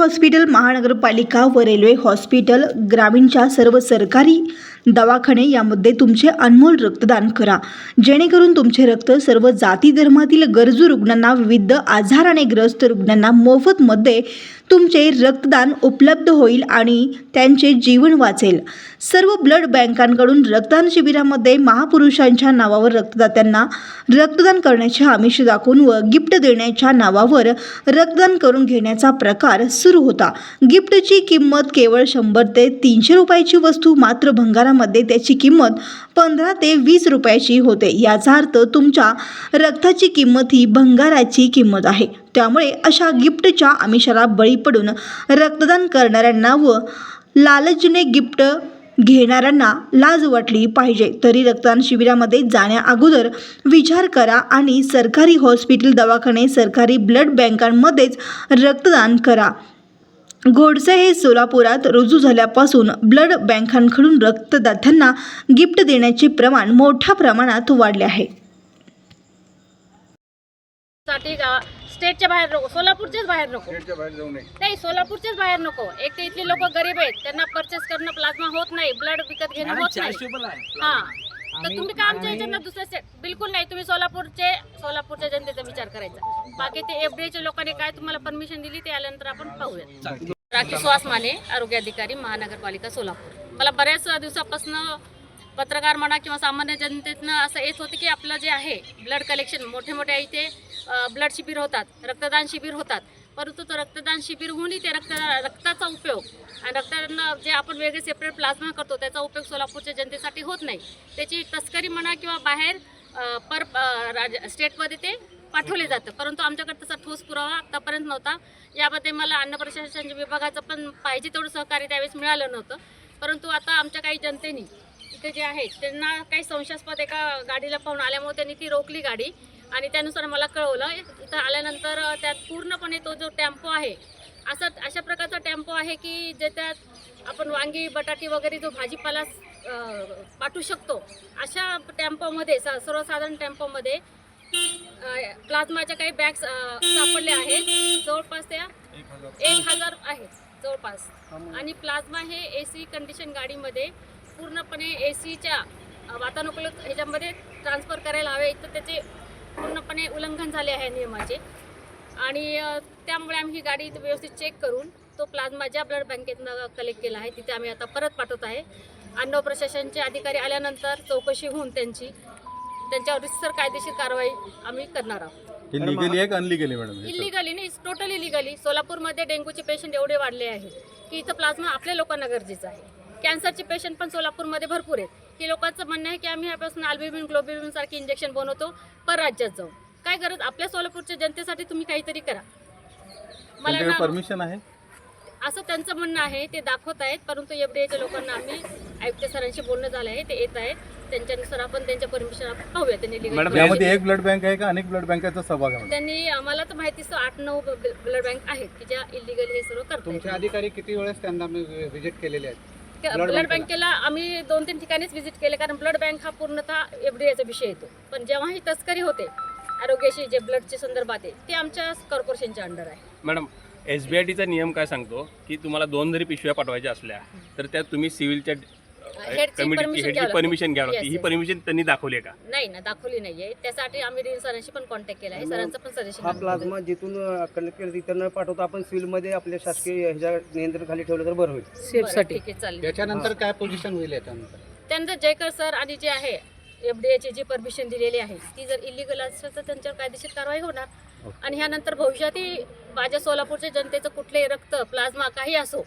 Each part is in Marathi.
हॉस्पिटल महानगरपालिका व रेल्वे हॉस्पिटल ग्रामीणच्या सर्व सरकारी दवाखाने यामध्ये तुमचे अनमोल रक्तदान करा. जेणेकरून तुमचे रक्त सर्व जाती धर्मातील गरजू रुग्णांना विविध आजाराने ग्रस्त रुग्णांना मोफतमध्ये तुमचे रक्तदान उपलब्ध होईल आणि त्यांचे जीवन वाचेल. सर्व ब्लड बँकांकडून रक्तदान शिबिरामध्ये महापुरुषांच्या नावावर रक्तदात्यांना रक्तदान करण्याचे आमिष दाखवून व गिफ्ट देण्याच्या नावावर रक्तदान करून घेण्याचा प्रकार सुरू होता. गिफ्टची किंमत केवळ शंभर ते तीनशे रुपयाची वस्तू मात्र बाजारामध्ये त्याची किंमत पंधरा ते वीस रुपयाची होते. याचा अर्थ तुमच्या रक्ताची किंमत ही भंगाराची किंमत आहे. त्यामुळे अशा गिफ्टच्या आमिषाला बळी पडून रक्तदान करणाऱ्यांना व लालचने गिफ्ट घेणाऱ्यांना लाज वाटली पाहिजे. तरी रक्तदान शिबिरामध्ये जाण्या अगोदर विचार करा आणि सरकारी हॉस्पिटल दवाखाने सरकारी ब्लड बँकांमध्येच रक्तदान करा. गोडसे हे सोलापुरात रुजू झाल्यापासून ब्लड बँकांकडून रक्तदात्यांना गिफ्ट देण्याचे प्रमाण मोठ्या प्रमाणात वाढले आहे. साठी गा- स्टेटच्या बाहेर नको सोलापूरच्याच बाहेर नको. स्टेटच्या बाहेर जाऊ नये. नाही सोलापूरच्याच बाहेर नको. एक तर इथली लोक गरीब आहेत त्यांना परचेस करणं प्लाझ्मा होत नाही ब्लड विकत घेणं होत नाही. हा. तर तुम्ही काय आमच्या याच्यानं दुसऱ्या बिलकुल नाही तुम्ही सोलापूरचे सोलापूरच्या जनतेचा विचार करायचा. बाकी ते एफडीएच्या लोकांनी काय तुम्हाला परमिशन दिली ते आल्यानंतर आपण पाहूया. राखी सुहास माने आरोग्य अधिकारी महानगरपालिका सोलापूर. मला बऱ्याच दिवसापासून पत्रकार म्हणा किंवा सामान्य जनतेतनं असं येत होतं की आपलं जे आहे ब्लड कलेक्शन मोठे मोठे इथे ब्लड शिबिर होतात रक्तदान शिबिर होतात. परंतु तो रक्तदान शिबिर होऊनही ते रक्त रक्ताचा उपयोग आणि रक्तानं जे आपण वेगळे सेपरेट प्लाझ्मा करतो त्याचा उपयोग सोलापूरच्या जनतेसाठी होत नाही. त्याची तस्करी म्हणा किंवा बाहेर पर राज स्टेटमध्ये ते पाठवले जातं. परंतु आमच्याकडे तसा ठोस पुरावा आतापर्यंत नव्हता. यामध्ये मला अन्न प्रशासन विभागाचं पण पाहिजे तेवढं सहकार्य त्यावेळेस मिळालं नव्हतं. परंतु आता आमच्या काही जनतेनी इथे जे आहेत त्यांना काही संशयास्पद एका गाडीला पाहून आल्यामुळे त्यांनी ती रोखली गाडी. आणि त्यानुसार मला कळवलं. इथं आल्यानंतर त्यात पूर्णपणे तो जो टेम्पो आहे असा अशा प्रकारचा टेम्पो आहे की ज्याच्यात आपण वांगी बटाटी वगैरे जो भाजीपाला पाठवू शकतो अशा टेम्पोमध्ये स सर्वसाधारण टेम्पोमध्ये प्लाझ्माच्या काही बॅग्स सापडल्या आहेत. जवळपास त्या एक हजार आहेत जवळपास. आणि प्लाझ्मा हे ए सी कंडिशन गाडीमध्ये पूर्णपणे ए सीच्या वातानुकूलित ह्याच्यामध्ये ट्रान्सफर करायला हवे. तर त्याचे पूर्णपणे उल्लंघन झाले आहे नियमाचे. आणि त्यामुळे आम्ही ही गाडी इथं व्यवस्थित चेक करून तो प्लाझ्मा ज्या ब्लड बँकेतनं कलेक्ट केला आहे तिथे आम्ही आता परत पाठवत आहे. अन्न प्रशासनचे अधिकारी आल्यानंतर चौकशी होऊन त्यांची त्यांच्यावर रिसर कायदेशीर कारवाई आम्ही करणार आहोत. हे आहे अनलिगली मॅडम हे? इलिगली नाही टोटली इलिगली सोलापूरमध्ये डेंग्यूचे पेशंट एवढे वाढले आहेत की इथं प्लाझ्मा आपल्या लोकांना गरजेचं आहे. कॅन्सरचे पेशंट पण सोलापूरमध्ये भरपूर आहेत. की लोकांचं म्हणणं आहे की आम्ही यापासून अल्बिबिन ग्लोबिबिन सारखे इंजेक्शन बनवतो पर राज्यात जाऊन काय गरज? आपल्या सोलापूरच्या जनतेसाठी तुम्ही काहीतरी करा. मला परमिशन आहे? असं त्यांचं म्हणणं आहे ते दाखवत आहेत परंतु एफडीएच्या लोकांना आम्ही आयुक्त सरांशी बोलणं झालं आहे ते येत आहेत. त्यांच्यानुसार आपण त्यांच्या परमिशन आपण पाहूया त्यांनी यामध्ये एक ब्लड बँक आहे का? अनेक ब्लड बँकेचा सहभाग आहे. त्यांनी आम्हाला तर माहितीच आठ नऊ ब्लड बँक आहेत की ज्या इलिगल हे सर्व करतात तुमचे अधिकारी किती वेळेस त्यांना व्हिजिट केलेले आहेत? ब्लड बँकेला आम्ही दोन तीन ठिकाणीच व्हिजिट केले कारण ब्लड बँक हा पूर्णतः एफडीएचा विषय येतो. पण जेव्हा ही तस्करी होते आरोग्याशी जे ब्लडच्या संदर्भात आहे ते आमच्या कॉर्पोरेशनच्या अंडर आहे. मॅडम एस बी आय टीचा नियम काय सांगतो? की तुम्हाला दोन जरी पिशव्या पाठवायच्या असल्या तर त्यात तुम्ही सिव्हिलच्या हेडची कमिटी permission हेडची घ्यावी परमिशन घ्यावी लागते. ही. परमिशन त्यांनी दाखवली आहे का? नाही ना दाखवली नाहीये. त्यासाठी आम्ही डीन सरांशी पण कॉन्टॅक्ट केला आहे. सरांचं पण हा सजेशन प्लाझ्मा जिथून कलेक्ट केलं तिथं न पाठवता आपण सिव्हिलमध्ये आपल्या शासकीय ह्याच्या नियंत्रण खाली ठेवलं तर बरं होईल. ठीक आहे चालेल. त्याच्यानंतर काय पोझिशन होईल याच्यानंतर? त्यानंतर जयकर सर आणि जे आहे एफडीएची जी परमिशन दिलेली आहे ती जर इलिगल असेल तर त्यांच्यावर कायदेशीर कारवाई होणार. आणि ह्यानंतर भविष्यातही माझ्या सोलापूरच्या जनतेचं कुठलेही रक्त प्लाझ्मा काही असो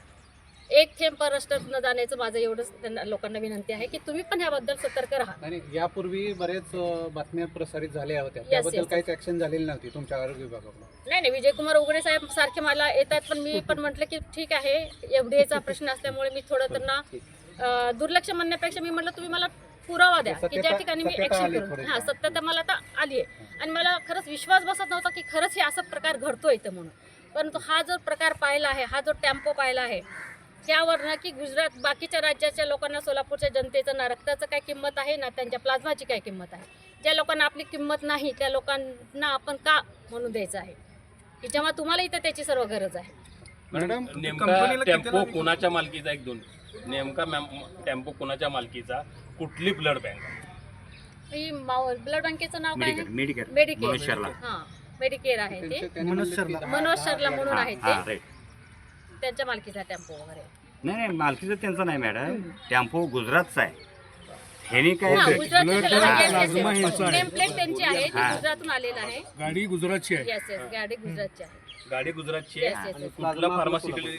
एक थेंब परराष्ट्रात न जाण्याचं माझं एवढंच त्यांना लोकांना विनंती आहे की तुम्ही पण याबद्दल सतर्क राहा. आणि यापूर्वी बरेच अ, बातम्या प्रसारित झाल्या होत्या. त्याबद्दल yes. काहीच ऍक्शन झालेली नव्हती तुमच्या आरोग्य विभागाकडून. नाही नाही विजयकुमार उघडे साहेब सारखे मला येतात पण मी पण म्हटलं की ठीक आहे एफडीएचा प्रश्न असल्यामुळे मी थोडं त्यांना अं, दुर्लक्ष म्हणण्यापेक्षा मी म्हटलं तुम्ही मला पुरावा द्या की ज्या सत्यता- ठिकाणी मी सत्यता ऍक्शन आली थोडी. हा सत्यता मला आता आली आहे. आणि मला खरंच विश्वास बसत नव्हता की खरंच हे असा प्रकार घडतोय इथं म्हणून. परंतु हा जो प्रकार पाहिला आहे हा जो टेम्पो पाहिला आहे त्यावर ना की गुजरात बाकीच्या राज्याच्या लोकांना सोलापूरच्या जनतेचं ना रक्ताचं काय किंमत आहे ना त्यांच्या प्लाझ्माची काय किंमत आहे? ज्या लोकांना आपली किंमत नाही त्या लोकांना आपण का म्हणून द्यायचं आहे? की जेव्हा तुम्हाला इथं त्याची सर्व गरज आहे. मॅडम नेमका टेम्पो कोणाच्या मालकीचा एक दोन नेमका मॅम- टेम्पो कोणाच्या मालकीचा? कुठली ब्लड बँक? ही ब्लड बँकेचं नाव काय आहे? मेडिकेअर मेडिकेअर हा मेडिकेअर आहे ते. मनोज शर्ला म्हणून आहे हा ते. त्यांच्या मालकीचा टेम्पो वगैरे? नाही नाही मालकीचं त्यांचं नाही मॅडम. टेम्पो गुजरातचा आहे. ह्यानी काय हा त्यांची आहे ती. गुजरातून आलेलं आहे. गाडी गुजरातची आहे. येस येस गाडी गुजरातची आहे. गाडी गुजरातची Yes, आहे. Yes, yes. कुठला फार्मासिटिकल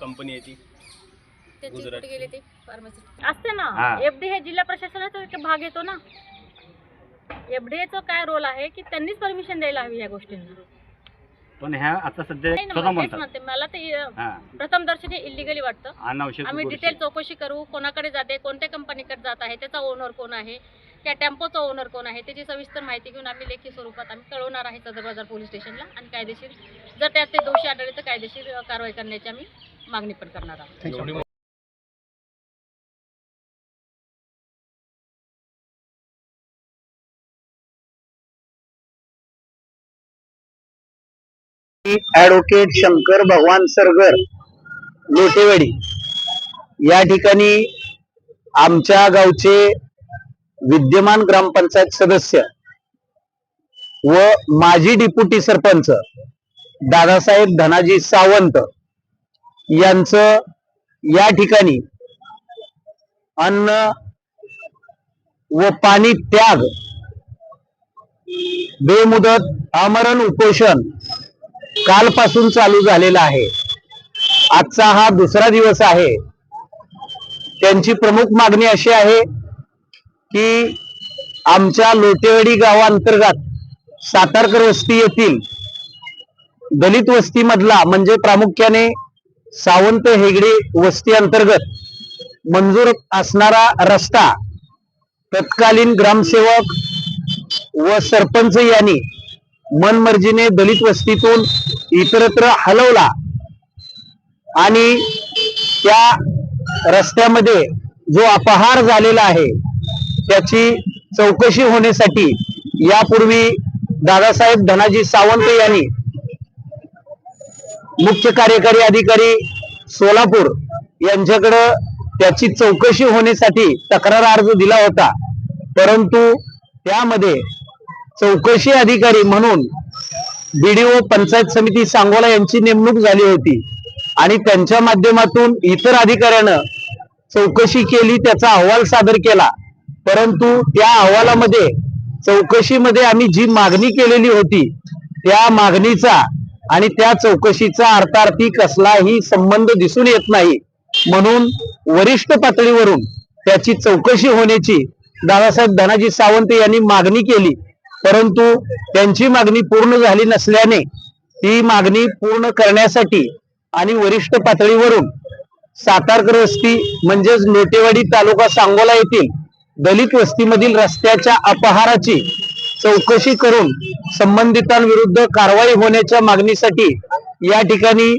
कंपनी आहे ती? त्यांची गुजरातची. कुठे गेली ती फार्मसी असते ना. एफडी हे जिल्हा प्रशासनाचा एक भाग येतो ना. एफडीएचा काय रोल आहे की त्यांनीच परमिशन द्यायला हवी या गोष्टींना? पण ह्या आता सध्या नाही ना, स्वतः मग तेच म्हणतात. म्हणते मला ते अ, हा. प्रथम दर्शनी इलिगली वाटतं. अनावश्यक आम्ही गोष्टी. डिटेल चौकशी करू कोणाकडे जाते कोणत्या कंपनीकडे जात आहे त्याचा ओनर कोण आहे त्या टेम्पोचा ओनर कोण आहे त्याची सविस्तर माहिती घेऊन आम्ही लेखी स्वरूपात आम्ही कळवणार आहे सदर बाजार पोलीस स्टेशनला आणि कायदेशीर जर त्यात ते दोषी आढळले तर कायदेशीर अ, कारवाई करण्याची आम्ही मागणी पण करणार आहोत. ॲडव्होकेट शंकर भगवान सरगर लोटेवाडी. या ठिकाणी आमच्या गावचे विद्यमान ग्रामपंचायत सदस्य व माजी डिप्युटी सरपंच दादासाहेब धनाजी सावंत यांचं या ठिकाणी अन्न व पाणी त्याग बेमुदत आमरण उपोषण कालपासून चालू झालेला आहे. आजचा हा दुसरा दिवस आहे. त्यांची प्रमुख मागणी अशी आहे की आमच्या लोटेवाडी गावांतर्गत सातारकर वस्ती येथील दलित वस्तीमधला म्हणजे प्रामुख्याने सावंत हेगडे वस्ती अंतर्गत मंजूर असणारा रस्ता तत्कालीन ग्रामसेवक व सरपंच यांनी मनमर्जीने दलित वस्तीतून इतरत्र हलवला आणि त्या रस्त्यामध्ये जो अपहार झालेला आहे त्याची चौकशी होण्यासाठी यापूर्वी दादासाहेब धनाजी सावंत यांनी मुख्य कार्यकारी अधिकारी सोलापूर यांच्याकडं त्याची चौकशी होण्यासाठी तक्रार अर्ज दिला होता. परंतु त्यामध्ये चौकशी अधिकारी म्हणून बीडीओ पंचायत समिती सांगोला यांची नेमणूक झाली होती. आणि त्यांच्या माध्यमातून इतर अधिकाऱ्यानं चौकशी केली त्याचा अहवाल सादर केला. परंतु त्या अहवालामध्ये चौकशीमध्ये आम्ही जी मागणी केलेली होती त्या मागणीचा आणि त्या चौकशीचा अर्थार्थी कसलाही संबंध दिसून येत नाही. म्हणून वरिष्ठ पातळीवरून त्याची चौकशी होण्याची दादासाहेब धनाजी सावंत यांनी मागणी केली. परंतु त्यांची मागणी पूर्ण झाली नसल्याने ती मागणी पूर्ण करण्यासाठी आणि वरिष्ठ पातळीवरून सातारकर वस्ती म्हणजेच नोटेवाडी तालुका सांगोला येथील दलित वस्तीमधील रस्त्याच्या अपहाराची चौकशी करून संबंधितांविरुद्ध कारवाई होण्याच्या मागणीसाठी या ठिकाणी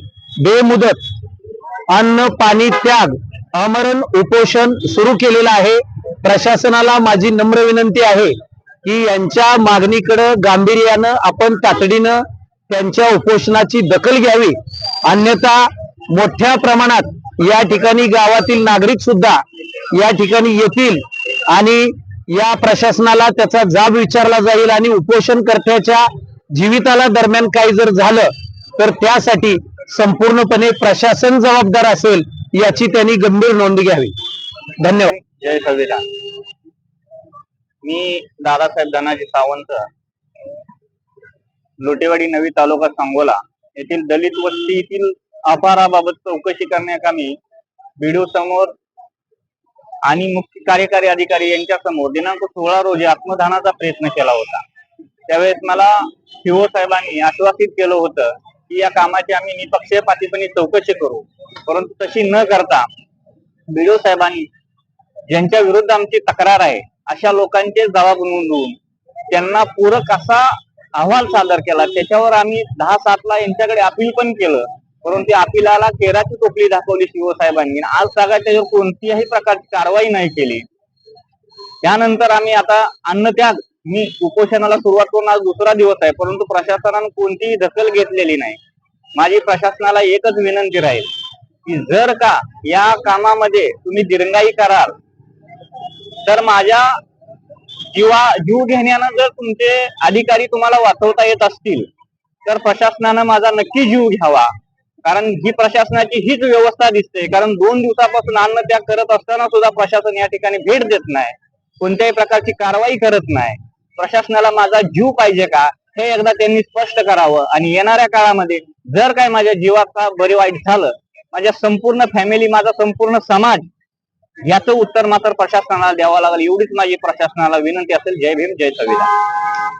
बेमुदत अन्न पाणी त्याग आमरण उपोषण सुरू केलेलं आहे. प्रशासनाला माझी नम्र विनंती आहे. की यांच्या मागणीकडे गांभीर्यानं आपण तातडीनं त्यांच्या उपोषणाची दखल घ्यावी. अन्यथा मोठ्या प्रमाणात या ठिकाणी गावातील नागरिक सुद्धा या ठिकाणी येतील आणि या प्रशासनाला त्याचा जाब विचारला जाईल आणि उपोषणकर्त्याच्या जीविताला दरम्यान काही जर झालं तर त्यासाठी संपूर्णपणे प्रशासन जबाबदार असेल याची त्यांनी गंभीर नोंद घ्यावी. धन्यवाद. जय संविधान मी दादासाहेब धनाजी सावंत लोटेवाडी नवी तालुका सांगोला येथील दलित वस्तीतील अपहाराबाबत चौकशी करण्याकामी बीडीओ समोर आणि मुख्य कार्यकारी अधिकारी यांच्या समोर दिनांक सोळा रोजी आत्मदानाचा प्रयत्न केला होता. त्यावेळेस मला शिवो साहेबांनी आश्वासित केलं होतं की या कामाची आम्ही निपक्षपातीपणे चौकशी करू. परंतु तशी न करता बीडीओ साहेबांनी ज्यांच्या विरुद्ध आमची तक्रार आहे अशा लोकांचे जबाब नोंदवून त्यांना पूरक असा अहवाल सादर केला. त्याच्यावर आम्ही दहा सातला यांच्याकडे अपील पण केलं. परंतु अपिलाला केराची टोपली दाखवली शिवसाहेबांनी. आज सगळ्या त्याच्यावर कोणतीही प्रकारची कारवाई नाही केली. त्यानंतर आम्ही आता अन्नत्याग मी उपोषणाला सुरुवात करून आज दुसरा दिवस आहे परंतु प्रशासनानं कोणतीही दखल घेतलेली नाही. माझी प्रशासनाला एकच विनंती राहील की जर का या कामामध्ये तुम्ही दिरंगाई कराल तर माझ्या जीवा जीव घेण्यानं जर तुमचे अधिकारी तुम्हाला वाचवता येत असतील तर प्रशासनानं माझा नक्की जीव घ्यावा. कारण ही प्रशासनाची हीच व्यवस्था दिसते. कारण दोन दिवसापासून अन्न त्याग करत असताना सुद्धा प्रशासन या ठिकाणी भेट देत नाही. कोणत्याही प्रकारची कारवाई करत नाही. प्रशासनाला माझा जीव पाहिजे का? हे एकदा त्यांनी स्पष्ट करावं. आणि येणाऱ्या काळामध्ये जर काय माझ्या जीवाचा बरे वाईट झालं माझ्या संपूर्ण फॅमिली माझा संपूर्ण समाज याचं उत्तर मात्र प्रशासनाला द्यावं लागेल. एवढीच माझी प्रशासनाला विनंती असेल. जय भीम जय संविधान.